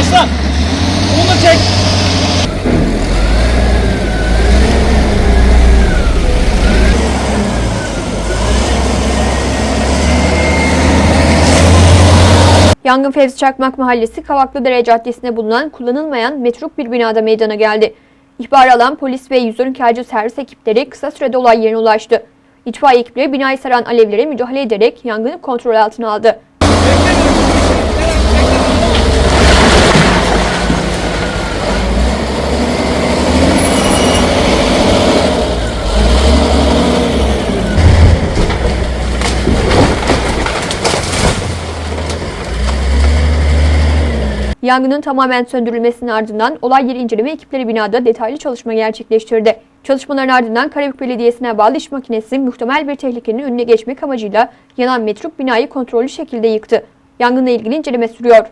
aslan. Onu çek. Yangın Fevzi Çakmak Mahallesi Kavaklıdere Caddesi'nde bulunan kullanılmayan metruk bir binada meydana geldi. İhbar alan polis ve 112 acil servis ekipleri kısa sürede olay yerine ulaştı. İtfaiye ekipleri binayı saran alevlere müdahale ederek yangını kontrol altına aldı. Yangının tamamen söndürülmesinin ardından olay yeri inceleme ekipleri binada detaylı çalışma gerçekleştirdi. Çalışmaların ardından Karabük Belediyesi'ne bağlı iş makinesi muhtemel bir tehlikenin önüne geçmek amacıyla yanan metruk binayı kontrollü şekilde yıktı. Yangınla ilgili inceleme sürüyor.